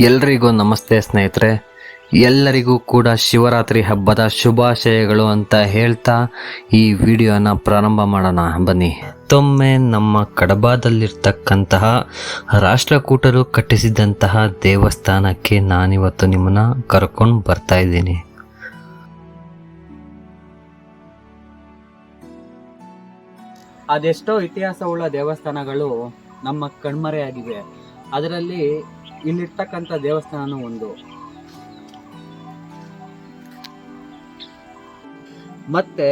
ಎಲ್ರಿಗೂ ನಮಸ್ತೆ ಸ್ನೇಹಿತರೆ. ಎಲ್ಲರಿಗೂ ಕೂಡ ಶಿವರಾತ್ರಿ ಹಬ್ಬದ ಶುಭಾಶಯಗಳು ಅಂತ ಹೇಳ್ತಾ ಈ ವಿಡಿಯೋನ ಪ್ರಾರಂಭ ಮಾಡೋಣ. ಬನ್ನಿ. ಮತ್ತೊಮ್ಮೆ ನಮ್ಮ ಕಡಬದಲ್ಲಿರ್ತಕ್ಕಂತಹ ರಾಷ್ಟ್ರಕೂಟರು ಕಟ್ಟಿಸಿದಂತಹ ದೇವಸ್ಥಾನಕ್ಕೆ ನಾನಿವತ್ತು ನಿಮ್ಮನ್ನ ಕರ್ಕೊಂಡು ಬರ್ತಾ ಇದ್ದೀನಿ. ಅದೆಷ್ಟೋ ಇತಿಹಾಸವುಳ್ಳ ದೇವಸ್ಥಾನಗಳು ನಮ್ಮ ಕಣ್ಮರೆಯಾಗಿವೆ. ಅದರಲ್ಲಿ ಇಲ್ಲಿರ್ತಕ್ಕಂಥ ದೇವಸ್ಥಾನ ಒಂದು. ಮತ್ತೆ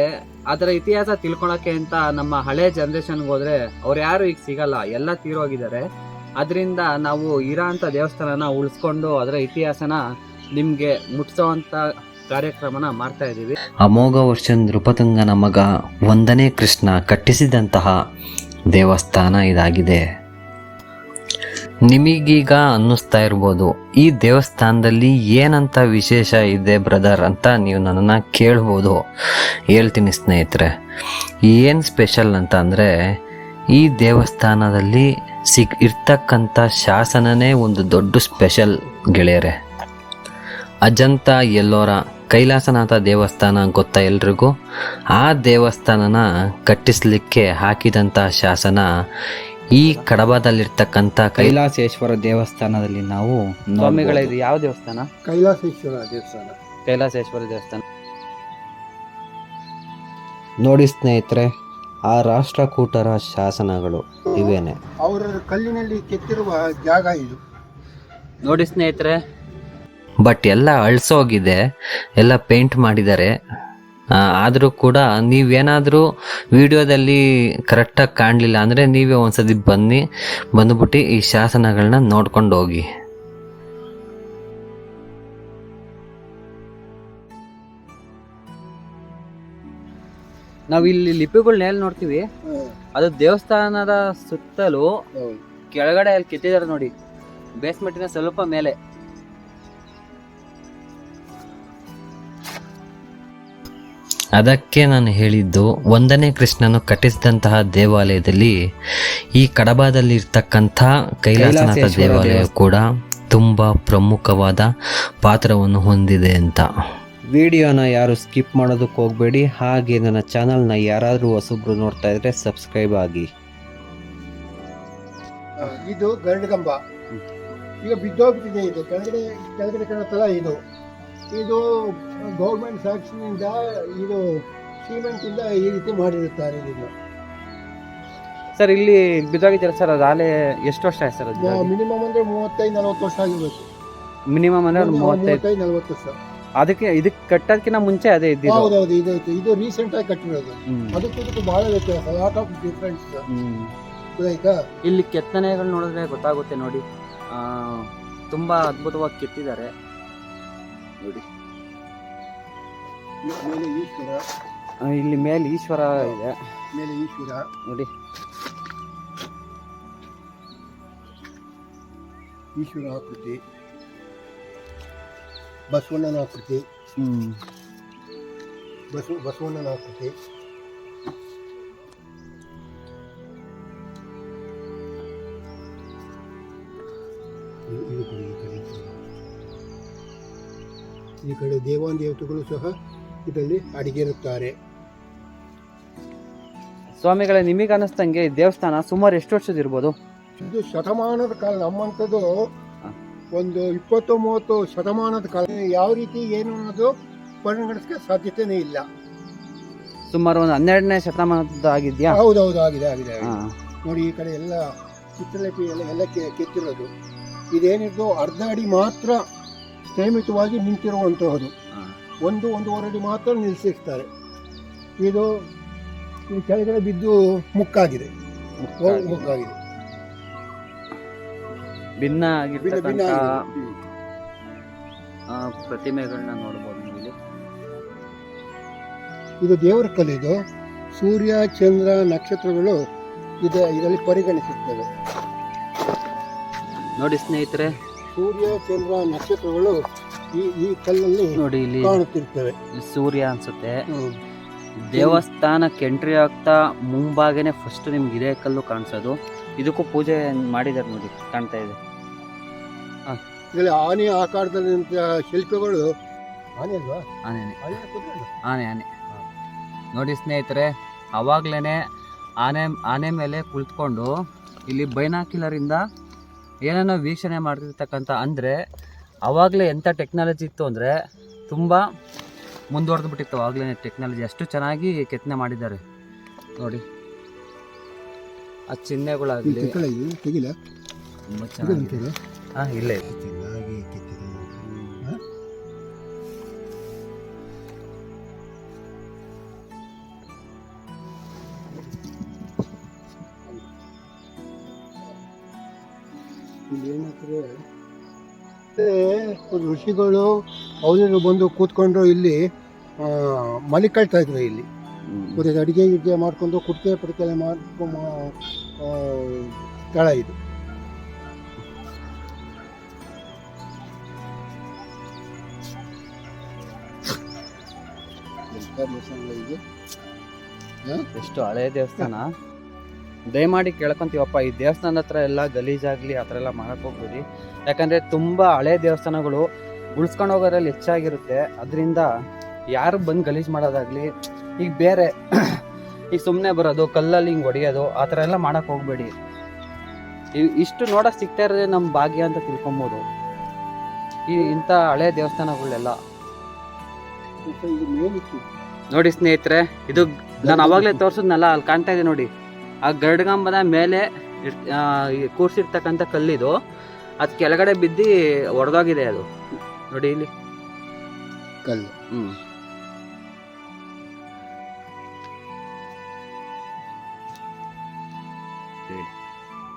ಅದರ ಇತಿಹಾಸ ತಿಳ್ಕೊಳಕ್ಕೆ ಅಂತ ನಮ್ಮ ಹಳೆ ಜನರೇಷನ್ಗೆ ಹೋದ್ರೆ ಅವ್ರು ಯಾರು ಈಗ ಸಿಗಲ್ಲ, ಎಲ್ಲ ತೀರೋಗಿದ್ದಾರೆ. ಅದರಿಂದ ನಾವು ಇರೋ ಅಂಥ ದೇವಸ್ಥಾನನ ಉಳಿಸ್ಕೊಂಡು ಅದರ ಇತಿಹಾಸನ ನಿಮಗೆ ಮುಟ್ಸೋವಂಥ ಕಾರ್ಯಕ್ರಮನ ಮಾಡ್ತಾ ಇದ್ದೀವಿ. ಅಮೋಘ ವರ್ಷನ್ ನೃಪತುಂಗನ ಮಗ ಒಂದನೇ ಕೃಷ್ಣ ಕಟ್ಟಿಸಿದಂತಹ ದೇವಸ್ಥಾನ ಇದಾಗಿದೆ. ನಿಮಗೀಗ ಅನ್ನಿಸ್ತಾ ಇರ್ಬೋದು, ಈ ದೇವಸ್ಥಾನದಲ್ಲಿ ಏನಂತ ವಿಶೇಷ ಇದೆ ಬ್ರದರ್ ಅಂತ ನೀವು ನನ್ನನ್ನು ಕೇಳ್ಬೋದು. ಹೇಳ್ತೀನಿ ಸ್ನೇಹಿತರೆ, ಏನು ಸ್ಪೆಷಲ್ ಅಂತ ಅಂದರೆ, ಈ ದೇವಸ್ಥಾನದಲ್ಲಿ ಸಿಕ್ ಇರ್ತಕ್ಕಂಥ ಶಾಸನನೇ ಒಂದು ದೊಡ್ಡ ಸ್ಪೆಷಲ್ ಗೆಳೆಯರೆ. ಅಜಂತ ಎಲ್ಲೋರ ಕೈಲಾಸನಾಥ ದೇವಸ್ಥಾನ ಗೊತ್ತಾ ಎಲ್ರಿಗೂ? ಆ ದೇವಸ್ಥಾನನ ಕಟ್ಟಿಸ್ಲಿಕ್ಕೆ ಹಾಕಿದಂಥ ಶಾಸನ ಈ ಕಡಬದಲ್ಲಿರ್ತಕ್ಕಂಥ ಕೈಲಾಸೇಶ್ವರ ದೇವಸ್ಥಾನದಲ್ಲಿ ನಾವು ಸ್ವಾಮಿಗಳ ಇದು ಯಾವ ದೇವಸ್ಥಾನ? ಕೈಲಾಸೇಶ್ವರ ದೇವಸ್ಥಾನ. ಕೈಲಾಸೇಶ್ವರ ದೇವಸ್ಥಾನ. ನೋಡಿ ಸ್ನೇಹಿತರೆ ಆ ರಾಷ್ಟ್ರಕೂಟರ ಶಾಸನಗಳು ಇವೇನೆ. ಅವರ ಕಲ್ಲಿನಲ್ಲಿ ಕೆತ್ತಿರುವ ಜಾಗ ಇದು. ನೋಡಿ ಸ್ನೇಹಿತರೆ. ಬಟ್ ಎಲ್ಲ ಅಳ್ಸೋಗಿದೆ ಎಲ್ಲ ಪೇಂಟ್ ಮಾಡಿದ್ದಾರೆ. ಆದರೂ ಕೂಡ ನೀವೇನಾದರೂ ವಿಡಿಯೋದಲ್ಲಿ ಕರೆಕ್ಟಾಗಿ ಕಾಣಲಿಲ್ಲ ಅಂದರೆ ನೀವೇ ಒಂದ್ಸತಿ ಬನ್ನಿ ಬಂದುಬಿಟ್ಟು ಈ ಶಾಸನಗಳನ್ನ ನೋಡ್ಕೊಂಡು ಹೋಗಿ. ನಾವು ಇಲ್ಲಿ ಲಿಪಿಗಳನ್ನ ಎಲ್ಲಿ ನೋಡ್ತೀವಿ. ಅದು ದೇವಸ್ಥಾನದ ಸುತ್ತಲೂ ಕೆಳಗಡೆ ಅಲ್ಲಿ ಕೆತ್ತಿದ್ದಾರೆ ನೋಡಿ. ಬೇಸ್ಮೆಂಟಿನ ಸ್ವಲ್ಪ ಮೇಲೆ. ಅದಕ್ಕೆ ನಾನು ಹೇಳಿದ್ದು ಒಂದನೇ ಕೃಷ್ಣನು ಕಟ್ಟಿಸಿದಂತಹ ದೇವಾಲಯದಲ್ಲಿ ಈ ಕಡಬದಲ್ಲಿ ಇರ್ತಕ್ಕಂಥ ಕೈಲಾಸನಾಥ ದೇವಾಲಯ ಕೂಡ ತುಂಬ ಪ್ರಮುಖವಾದ ಪಾತ್ರವನ್ನು ಹೊಂದಿದೆ ಅಂತ. ವಿಡಿಯೋನ ಯಾರು ಸ್ಕಿಪ್ ಮಾಡೋದಕ್ಕೆ ಹೋಗಬೇಡಿ ಹಾಗೆ ನನ್ನ ಚಾನಲ್ನ ಯಾರಾದರೂ ಹೊಸಬ್ರು ನೋಡ್ತಾ ಇದ್ರೆ ಸಬ್ಸ್ಕ್ರೈಬ್ ಆಗಿ. ಇದು ಇದು ಕಂಬ ಈಗ ಬಿದ್ದೋಗ್ಬಿಟ್ಟಿದೆ ಇದು. ಕೆಳಗಡೆ ಕೆಳಗಡೆ ಕಾಣುತ್ತಲ್ಲ ಇದು. ಇದು ಗೌರ್ಮೆಂಟ್ ಸ್ಯಾಕ್ಷನಿಂದ ಇದು ಸಿಮೆಂಟ್ ಇಂದ ಈ ರೀತಿ ಮಾಡಿರುತ್ತಾರೆ ಇದನ್ನು ಸರ್ ಇಲ್ಲಿ ಬಿದ್ದೋಗಿದ್ದೀರ ಸರ್ ಅದು ಆಲೆ ಎಷ್ಟು ವರ್ಷ ಆಯ್ತು ಸರ್ ಅದು ಮಿನಿಮಮ್ ಅಂದ್ರೆ ಮೂವತ್ತೈದು ನಲವತ್ತು ವರ್ಷ ಆಗಿರ್ಬೇಕು. ಮಿನಿಮಮ್ ಅಂದ್ರೆ ಒಂದು ಮೂವತ್ತೈದು ಮೂವತ್ತೈದು. ನಲವತ್ತು ವರ್ಷ. ಅದಕ್ಕೆ ಇದಕ್ಕೆ ಕಟ್ಟೋದಕ್ಕಿಂತ ಮುಂಚೆ ಅದೇ ಇದ್ದಿದ್ದು? ಹೌದು ಇದು ಇದು ರೀಸೆಂಟ್ ಆಗಿ ಕಟ್ಟಿರೋದು. ಅದಕ್ಕೆ ಅದಕ್ಕೂ ಇದಕ್ಕೂ ಬಹಳ ವ್ಯತ್ಯಾಸ. Lot of difference hmm. ಆಯ್ತಾ ಇಲ್ಲಿ ಕೆತ್ತನೆಗಳು ನೋಡಿದ್ರೆ ಗೊತ್ತಾಗುತ್ತೆ ನೋಡಿ. ಆ, ತುಂಬಾ ಅದ್ಭುತವಾಗಿ ಕೆತ್ತಿದ್ದಾರೆ. ನೋಡಿ ಮೇಲೆ ಈಶ್ವರ. ಇಲ್ಲಿ ಮೇಲೆ ಈಶ್ವರ ಇದೆ. ಮೇಲೆ ಈಶ್ವರ. ನೋಡಿ. ಈಶ್ವರ ಆಕೃತಿ. ಬಸವಣ್ಣನ ಆಕೃತಿ. ಹ್ಮ್. ಬಸವ ಬಸವಣ್ಣನ ಆಕೃತಿ. ಕಡೆ ದೇವಾನ್ ದೇವತೆಗಳು ಸಹ ಇದರಲ್ಲಿ ಅಡಿಗಿರುತ್ತಾರೆ. ಸ್ವಾಮಿಗಳೇ ನಿಮಗೆ ಅನಿಸ್ತಂಗೆ ಈ ದೇವಸ್ಥಾನ ಸುಮಾರು ಎಷ್ಟು ವರ್ಷದ ಇರ್ಬೋದು? ಇದು ಶತಮಾನದ ಕಾಲ ನಮ್ಮಂಥದ್ದು ಒಂದು ಇಪ್ಪತ್ತು ಮೂವತ್ತು ಶತಮಾನದ ಕಾಲ. ಯಾವ ರೀತಿ ಏನು ಅನ್ನೋದು ಪರಿಗಣಿಸಕ್ಕೆ ಸಾಧ್ಯತೆನೇ ಇಲ್ಲ. ಸುಮಾರು ಒಂದು ಹನ್ನೆರಡನೇ ಶತಮಾನದ ಆಗಿದ್ಯಾ? ಹೌದೌದು ಆಗಿದೆ ಆಗಿದೆ ಆಗಿದೆ. ನೋಡಿ ಈ ಕಡೆ ಎಲ್ಲ ಚಿತ್ರಲಿಪಿ ಎಲ್ಲ ಎಲ್ಲ ಕೆ- ಕೆತ್ತಿರೋದು. ಇದೇನಿದ್ದು ಅರ್ಧ ಅಡಿ ಮಾತ್ರ ನೇಮಿತವಾಗಿ ನಿಂತಿರುವಂತಹದ್ದು. ಒಂದು ಒಂದೂವರೆ ಅಡಿ ಮಾತ್ರ ನಿಲ್ಲಿಸಿರ್ತಾರೆ. ಇದು ಈ ಕೆಳಗಡೆ ಬಿದ್ದು ಮುಕ್ಕಾಗಿದೆ. ಮುಕ್ಕಾಗಿದೆ. ಭಿನ್ನ ಆಗಿರ್ತಕ್ಕಂಥ ಪ್ರತಿಮೆಗಳನ್ನ ನೋಡ್ಬೋದು ನೀವು ಇಲ್ಲಿ. ಇದು ದೇವರ ಕಲೆ ಇದು. ಸೂರ್ಯ ಚಂದ್ರ ನಕ್ಷತ್ರಗಳು ಇದೆ ಇದರಲ್ಲಿ ಪರಿಗಣಿಸುತ್ತವೆ. ನೋಡಿ ಸ್ನೇಹಿತರೆ ಸೂರ್ಯ ಚಂದ್ರ ನಕ್ಷತ್ರಗಳು ಈ ಈ ಕಲ್ಲಲ್ಲಿ ನೋಡಿ ಇಲ್ಲಿ ಕಾಣುತ್ತಿರ್ತವೆ. ಸೂರ್ಯ ಅನ್ಸುತ್ತೆ. ಹ್ಮ್. ದೇವಸ್ಥಾನಕ್ಕೆ ಎಂಟ್ರಿ ಆಗ್ತಾ ಮುಂಭಾಗನೆ ಫಸ್ಟ್ ನಿಮ್ಗೆ ಇದೇ ಕಲ್ಲು ಕಾಣಿಸೋದು. ಇದಕ್ಕೂ ಪೂಜೆ ಮಾಡಿದ್ದಾರೆ ನೋಡಿ ಕಾಣ್ತಾ ಇದೆ. ಇಲ್ಲಿ ಇದರಲ್ಲಿ ಆನೆ ಆಕಾರದಲ್ಲಿ ಶಿಲ್ಪಗಳು ಆನೆ ಅಲ್ವಾ? ಆನೆನೆ ಆನೆ. ಕುದುರೆ ಅಲ್ವಾ? ಆನೆ ಆನೆ. ನೋಡಿ ಸ್ನೇಹಿತರೆ ಅವಾಗ್ಲೇ ಆನೆ ಆನೆ ಮೇಲೆ ಕುಳಿತುಕೊಂಡು ಇಲ್ಲಿ ಬೈನಾಕಿಲರಿಂದ ಏನೇನೋ ವೀಕ್ಷಣೆ ಮಾಡ್ತಿರ್ತಕ್ಕಂಥ ಅಂದರೆ ಆವಾಗಲೇ ಎಂಥ ಟೆಕ್ನಾಲಜಿ ಇತ್ತು ಅಂದರೆ ತುಂಬ ಮುಂದುವರೆದು ಬಿಟ್ಟಿತ್ತು. ಆವಾಗಲೇ ಟೆಕ್ನಾಲಜಿ ಅಷ್ಟು ಚೆನ್ನಾಗಿ ಕೆತ್ತನೆ ಮಾಡಿದ್ದಾರೆ. ನೋಡಿ. ಆ ಚಿಹ್ನೆಗಳಾಗಲಿ. ತುಂಬ ಚೆನ್ನಾಗಿ. ಹಾಂ ಇಲ್ಲೇ ಋಷಿಗಳು ಅವರು ಬಂದು ಕೂತ್ಕೊಂಡು ಇಲ್ಲಿ ಮಲಿಕಳ್ತಾ ಇದ್ರು ಇಲ್ಲಿ. ಮತ್ತೆ ಅಡಿಗೆ ಗಿಡಿಗೆ ಮಾಡ್ಕೊಂಡು ಕುಡಿಕೆ ಪಡಿಕೆ ಮಾಡ್ಕೊಂಡು ಸ್ಥಳ ಇದು. ಎಷ್ಟು ಹಳೆ ದೇವಸ್ಥಾನ? ದಯಮಾಡಿ ಕೇಳ್ಕೊಂತೀವಪ್ಪ. ಈ ದೇವಸ್ಥಾನದ ಹತ್ರ ಎಲ್ಲ ಗಲೀಜಾಗ್ಲಿ ಆ ಥರ ಎಲ್ಲ ಮಾಡೋಕ್ಕೆ ಹೋಗ್ಬೇಡಿ. ಯಾಕಂದ್ರೆ ತುಂಬಾ ಹಳೆ ದೇವಸ್ಥಾನಗಳು ಉಳಿಸ್ಕೊಂಡು ಹೋಗೋದ್ರಲ್ಲಿ ಹೆಚ್ಚಾಗಿರುತ್ತೆ. ಅದರಿಂದ ಯಾರು ಬಂದು ಗಲೀಜ್ ಮಾಡೋದಾಗ್ಲಿ, ಈಗ ಬೇರೆ, ಈಗ ಸುಮ್ಮನೆ ಬರೋದು, ಕಲ್ಲಲ್ಲಿ ಹಿಂಗೆ ಹೊಡೆಯೋದು ಆ ಥರ ಎಲ್ಲ ಮಾಡೋಕ್ಕೆ ಹೋಗಬೇಡಿ. ಇಷ್ಟು ನೋಡೋಕೆ ಸಿಗ್ತಾ ಇರೋದೇ ನಮ್ಮ ಭಾಗ್ಯ ಅಂತ ತಿಳ್ಕೊಬೋದು. ಈ ಇಂಥ ಹಳೆ ದೇವಸ್ಥಾನಗಳೆಲ್ಲ. ನೋಡಿ ಸ್ನೇಹಿತರೆ, ಇದು ನಾನು ಅವಾಗಲೇ ತೋರಿಸಿದ್ನಲ್ಲ, ಅಲ್ಲಿ ಕಾಣ್ತಾ ಇದೆ ನೋಡಿ. ಆ ಗರುಡಗಂಬದ ಮೇಲೆ ಕೂರ್ಸಿರ್ತಕ್ಕಂಥ ಕಲ್ಲಿದು ಅದು ಕೆಳಗಡೆ ಬಿದ್ದಿ ಒಡೆದೋಗಿದೆ ಅದು. ನೋಡಿ ಇಲ್ಲಿ. ಕಲ್ಲು. ಹ್ಮ್.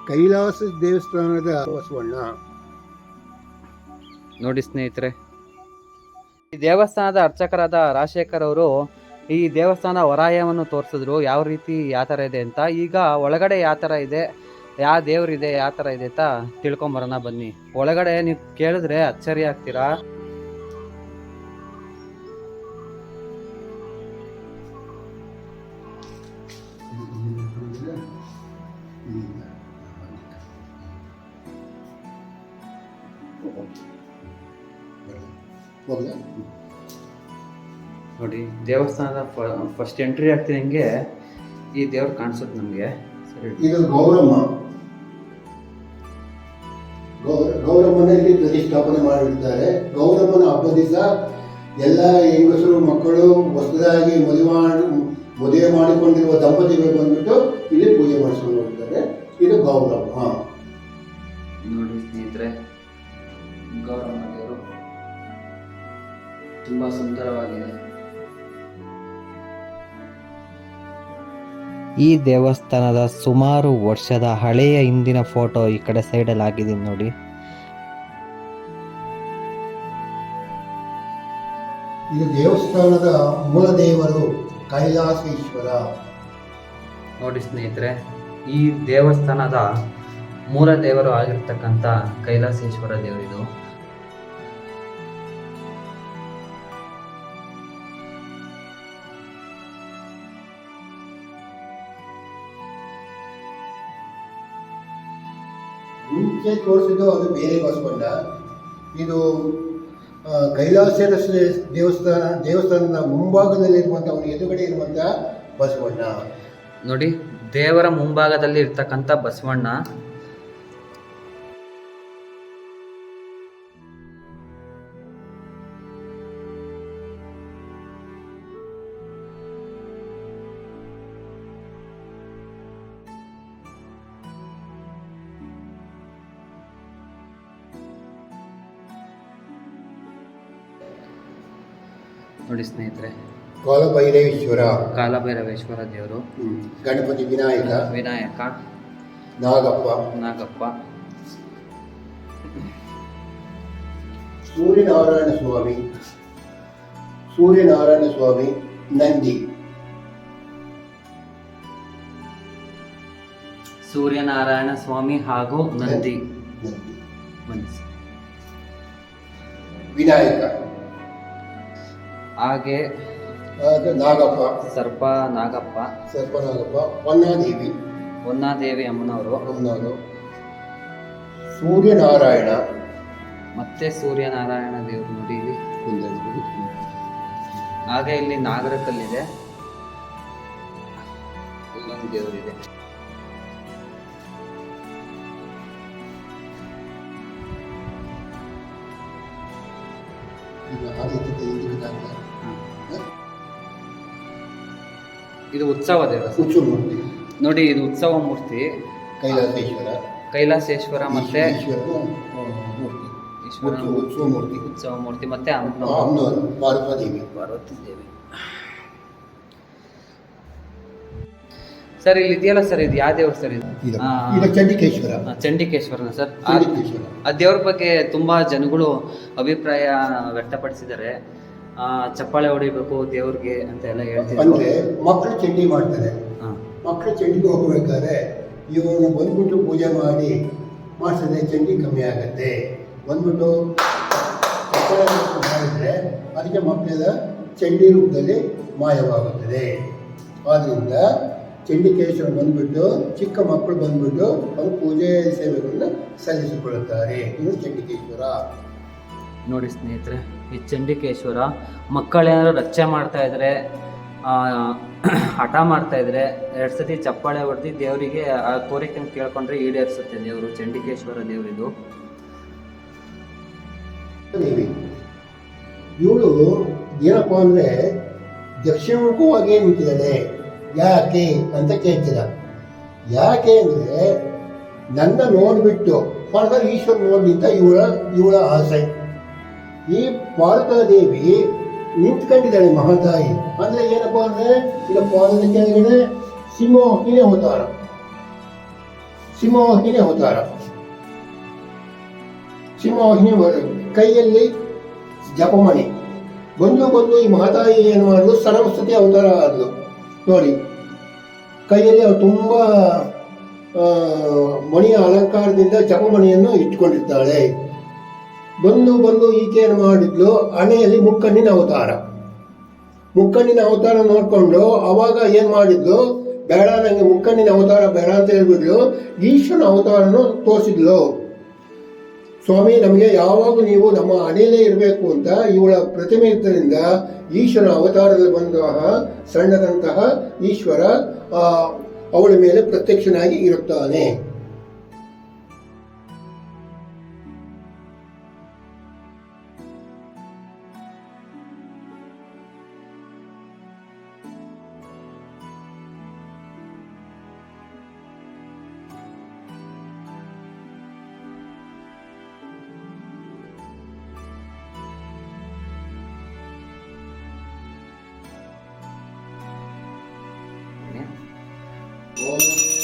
ಕೈಲಾಸ ದೇವಸ್ಥಾನದ ಬಸವಣ್ಣ. ನೋಡಿ ಸ್ನೇಹಿತರೆ ಈ ದೇವಸ್ಥಾನದ ಅರ್ಚಕರಾದ ರಾಜಶೇಖರ್ ಅವರು ಈ ದೇವಸ್ಥಾನ ವರಾಯವನ್ನು ತೋರಿಸಿದ್ರು. ಯಾವ ರೀತಿ ಯಾವ ಥರ ಇದೆ ಅಂತ. ಈಗ ಒಳಗಡೆ ಯಾವ ಥರ ಇದೆ? ಯಾವ ದೇವ್ರಿದೆ ಯಾವ ಥರ ಇದೆ ಅಂತ ತಿಳ್ಕೊಂಬರೋಣ ಬನ್ನಿ. ಒಳಗಡೆ ನೀವು ಕೇಳಿದ್ರೆ ಅಚ್ಚರಿ ಆಗ್ತೀರಾ ನೋಡಿ, ದೇವಸ್ಥಾನದ ಫಸ್ಟ್ ಎಂಟ್ರಿ ಆಗ್ತಿದಂಗೆ ಈ ದೇವ್ರು ಕಾಣಿಸುತ್ತೆ ನಮಗೆ. ಇದು ಗೌರಮ್ಮ. ಗೌರ ಗೌರಮ್ಮನ ಇಲ್ಲಿ ಪ್ರತಿಷ್ಠಾಪನೆ ಮಾಡಿರ್ತಾರೆ ಗೌರಮ್ಮನ ಹಬ್ಬ ದಿವಸ ಎಲ್ಲ ಹೆಂಗಸರು ಮಕ್ಕಳು ಹೊಸದಾಗಿ ಮದುವೆ ಮಾಡಿ ಮದುವೆ ಮಾಡಿಕೊಂಡಿರುವ ದಂಪತಿಗಳು ಬಂದ್ಬಿಟ್ಟು ಇಲ್ಲಿ ಪೂಜೆ ಮಾಡಿಸ್ಕೊಂಡು ಹೋಗ್ತಾರೆ. ಇದು ಗೌರಮ್ಮ. ನೋಡಿ ಸ್ನೇಹಿತರೆ ಗೌರಮ್ಮ ದೇವರು ತುಂಬಾ ಸುಂದರವಾಗಿದೆ. ಈ ದೇವಸ್ಥಾನದ ಸುಮಾರು ವರ್ಷದ ಹಳೆಯ ಹಿಂದಿನ ಫೋಟೋ ಈ ಕಡೆ ಸೈಡಲ್ಲಿ ಆಗಿದೆ ನೋಡಿ. ಇದು ದೇವಸ್ಥಾನದ ಮೂಲ ದೇವರು ಕೈಲಾಸೇಶ್ವರ. ನೋಡಿ ಸ್ನೇಹಿತರೆ ಈ ದೇವಸ್ಥಾನದ ಮೂಲ ದೇವರು ಆಗಿರ್ತಕ್ಕಂಥ ಕೈಲಾಸೇಶ್ವರ ದೇವರಿದು. ಮುಂಚೆ ತೋರಿಸಿದ್ದು ಅದು ಬೇರೆ ಬಸವಣ್ಣ. ಇದು ಕೈಲಾಸರ ದೇವಸ್ಥಾನ, ದೇವಸ್ಥಾನದ ಮುಂಭಾಗದಲ್ಲಿರುವಂಥ ಅವನ ಎದುರುಗಡೆ ಇರುವಂಥ ಬಸವಣ್ಣ. ನೋಡಿ, ದೇವರ ಮುಂಭಾಗದಲ್ಲಿ ಇರ್ತಕ್ಕಂಥ ಬಸವಣ್ಣ ನೋಡಿ ಸ್ನೇಹಿತರೆ. ಕಾಲಭೈರವೇಶ್ವರ ಕಾಲಭೈರವೇಶ್ವರ ದೇವರು. ಗಣಪತಿ ವಿನಾಯಕ. ವಿನಾಯಕ. ನಾಗಪ್ಪ. ನಾಗಪ್ಪ. ಸೂರ್ಯನಾರಾಯಣ ಸ್ವಾಮಿ. ಸೂರ್ಯನಾರಾಯಣ ಸ್ವಾಮಿ ನಂದಿ. ಸೂರ್ಯನಾರಾಯಣ ಸ್ವಾಮಿ ಹಾಗೂ ನಂದಿ. ನಂದಿ. ವಿನಾಯಕ. ಹಾಗೆ ಅದು ನಾಗಪ್ಪ. ಸರ್ಪ ನಾಗಪ್ಪ. ಪೊನ್ನಾದೇವಿ ಹೊನ್ನಾದೇವಿ. ಹೊನ್ನಾದೇವಿ ಅಮ್ಮನವರು. ಅಮ್ಮನವರು. ಸೂರ್ಯನಾರಾಯಣ. ಮತ್ತೆ ಸೂರ್ಯನಾರಾಯಣ ದೇವರು ನೋಡಿ ಇಲ್ಲಿ. ಹಾಗೆ ಇಲ್ಲಿ ನಾಗರ ಕಲ್ಲಿದೆ ಇಲ್ಲೊಂದು ದೇವರಿದೆ ಈಗ ಆದಿತ್ಯತೆ ಇದು ಉತ್ಸವ ದೇವಸ್ಥಾನ. ಮೂರ್ತಿ. ನೋಡಿ ಇದು ಉತ್ಸವ ಮೂರ್ತಿ. ಕೈಲಾಸೇಶ್ವರ. ಕೈಲಾಸೇಶ್ವರ ಮತ್ತೆ ಈಶ್ವರನ ಮೂರ್ತಿ. ಈಶ್ವರ ಉತ್ಸವ ಉತ್ಸವ ಮೂರ್ತಿ. ಉತ್ಸವ ಮೂರ್ತಿ ಮತ್ತೆ ಅಮ್ಮನವರು ಅಮ್ಮನವರು ಪಾರ್ವತಿ ದೇವಿ. ಸರ್ ಇಲ್ಲಿ ಇದೆಯಲ್ಲ ಸರ್ ಇದು ಯಾವ ದೇವ್ರು ಸರ್ ಇದು? ಇದು ಆ, ಈಗ ಚಂಡಿಕೇಶ್ವರ. ಆ, ಚಂಡಿಕೇಶ್ವರನ ಸರ್. ಆ- ಚಂಡಿಕೇಶ್ವರ. ಆ ದೇವ್ರ ಬಗ್ಗೆ ತುಂಬಾ ಜನಗಳು ಅಭಿಪ್ರಾಯ ವ್ಯಕ್ತಪಡಿಸಿದ್ದಾರೆ. ಚಪ್ಪಾಳೆ ಹೊಡಿಬೇಕು ದೇವ್ರಿಗೆ ಅಂತ ಎಲ್ಲ ಅಂದ್ರೆ ಮಕ್ಕಳು ಚಂಡಿ ಮಾಡ್ತಾರೆ. ಮಕ್ಕಳು ಚಂಡಿಗೆ ಹೋಗ್ಬೇಕಾದ್ರೆ ಇವರು ಬಂದ್ಬಿಟ್ಟು ಪೂಜೆ ಮಾಡಿ ಮಾಡಿಸಿದ್ರೆ ಚಂಡಿ ಕಮ್ಮಿ ಆಗುತ್ತೆ. ಬಂದ್ಬಿಟ್ಟು ಚಪ್ಪಳ ಮಾಡಿದ್ರೆ ಅದಕ್ಕೆ ಮಕ್ಕಳ ಚಂಡಿ ರೂಪದಲ್ಲಿ ಮಾಯವಾಗುತ್ತದೆ. ಆದ್ದರಿಂದ ಚಂಡಿಕೇಶ್ವರ ಬಂದ್ಬಿಟ್ಟು ಚಿಕ್ಕ ಮಕ್ಕಳು ಬಂದ್ಬಿಟ್ಟು ಅವರು ಪೂಜೆ ಸೇವೆಗಳನ್ನ ಸಲ್ಲಿಸಿಕೊಳ್ಳುತ್ತಾರೆ. ಇದು ಚಂಡಿಕೇಶ್ವರ. ನೋಡಿ ಸ್ನೇಹಿತರೆ ಈ ಚಂಡಿಕೇಶ್ವರ ಮಕ್ಕಳೇನಾದ್ರು ರಕ್ಷೆ ಮಾಡ್ತಾ ಇದ್ರೆ ಆ, ಹಠ ಮಾಡ್ತಾ ಇದ್ರೆ ಎರಡು ಸತಿ ಚಪ್ಪಾಳೆ ಹೊಡೆದು ದೇವರಿಗೆ ಆ ಕೋರಿಕೆ ಕೇಳ್ಕೊಂಡ್ರೆ ಈಡೇರಿಸುತ್ತೆ ದೇವರು ಚಂಡಿಕೇಶ್ವರ ದೇವರಿದು ದೇವಿ ಇವಳು ಏನಪ್ಪ ಅಂದ್ರೆ ದಕ್ಷಿಣಮುಖವಾಗಿ ನಿಂತಿದ್ದಾಳೆ. ಯಾಕೆ ಅಂತ ಕೇಳ್ತೀರ? ಯಾಕೆ ಅಂದ್ರೆ ನನ್ನ ನೋಡ್ಬಿಟ್ಟು ಪಾರ್ವತ ಈಶ್ವರ ನೋಡ್ಲಿಂತ ಇವಳ ಇವಳ ಆಸೆ. ಈ ಪಾರ್ವತಾದೇವಿ ನಿಂತ್ಕೊಂಡಿದ್ದಾಳೆ ಮಹಾತಾಯಿ. ಅಂದ್ರೆ ಏನಪ್ಪ ಅಂದ್ರೆ, ಈಗ ಪಾದದ ಕೆಳಗಡೆ ಸಿಂಹವಾಹಿನಿ ಅವತಾರ. ಸಿಂಹವಾಹಿನಿ ಅವತಾರ. ಸಿಂಹವಾಹಿನಿ ಬರ- ಕೈಯಲ್ಲಿ ಜಪಮಣಿ. ಬಂದು ಬಂದು ಈ ಮಹಾತಾಯಿ ಏನು ಮಾಡಲು, ಸರಸ್ವತಿ ಅವತಾರ ಆದ್ಲು. ನೋಡಿ, ಕೈಯಲ್ಲಿ ಅವ್ರು ತುಂಬ ಮಣಿಯ ಅಲಂಕಾರದಿಂದ ಜಪಮಣಿಯನ್ನು ಇಟ್ಕೊಂಡಿರ್ತಾಳೆ ಬಂದು ಬಂದು ಈಕೆಯನ್ನು ಮಾಡಿದ್ಲು. ಹಣೆಯಲ್ಲಿ ಮುಕ್ಕಣ್ಣಿನ ಅವತಾರ. ಮುಕ್ಕಣ್ಣಿನ ಅವತಾರ ನೋಡಿಕೊಂಡು ಅವಾಗ ಏನ್ ಮಾಡಿದ್ಲು? ಬೇಡ, ನಂಗೆ ಮುಕ್ಕಣ್ಣಿನ ಅವತಾರ ಬೇಡ ಅಂತ ಹೇಳ್ಬಿಡ್ಲು ಈಶ್ವರನ ಅವತಾರನು ತೋರಿಸಿದ್ಲು. ಸ್ವಾಮಿ, ನಮಗೆ ಯಾವಾಗ ನೀವು ನಮ್ಮ ಹಣೆಯಲ್ಲೇ ಇರಬೇಕು ಅಂತ ಇವಳ ಪ್ರತಿಮೆ ಇದ್ದರಿಂದ ಈಶ್ವರನ ಅವತಾರದಲ್ಲಿ ಬಂದಾಗ ಸಣ್ಣದಂತಹ ಈಶ್ವರ ಅವಳ ಮೇಲೆ ಪ್ರತ್ಯಕ್ಷನಾಗಿ ಇರುತ್ತಾನೆ. ಈ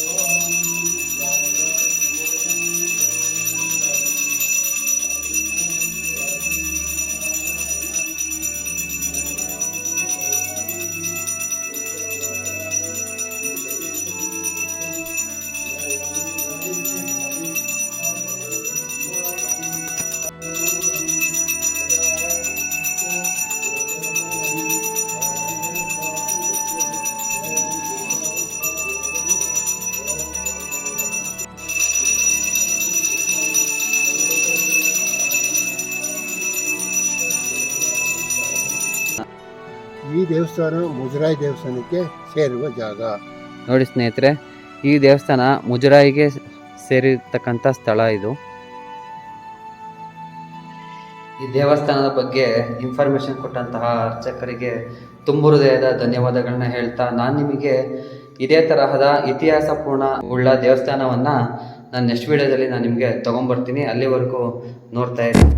ದೇವಸ್ಥಾನ ಮುಜರಾಯಿ ದೇವಸ್ಥಾನಕ್ಕೆ ಸೇರುವ ಜಾಗ. ನೋಡಿ ಸ್ನೇಹಿತರೆ, ಈ ದೇವಸ್ಥಾನ ಮುಜರಾಯಿಗೆ ಸೇರಿರ್ತಕ್ಕಂಥ ಸ್ಥಳ ಇದು. ಈ ದೇವಸ್ಥಾನದ ಬಗ್ಗೆ ಇನ್ಫಾರ್ಮೇಶನ್ ಕೊಟ್ಟಂತಹ ಅರ್ಚಕರಿಗೆ ತುಂಬು ಹೃದಯದ ಧನ್ಯವಾದಗಳನ್ನ ಹೇಳ್ತಾ ನಾನು ನಿಮಗೆ ಇದೇ ತರಹದ ಇತಿಹಾಸ ಪೂರ್ಣ ಉಳ್ಳ ದೇವಸ್ಥಾನವನ್ನ ನಾನು ನೆಕ್ಸ್ಟ್ ವಿಡಿಯೋದಲ್ಲಿ ನಾನು ನಿಮಗೆ ತಗೊಂಡ್ಬರ್ತೀನಿ ಅಲ್ಲಿವರೆಗೂ ನೋಡ್ತಾ ಇದ್ದೀನಿ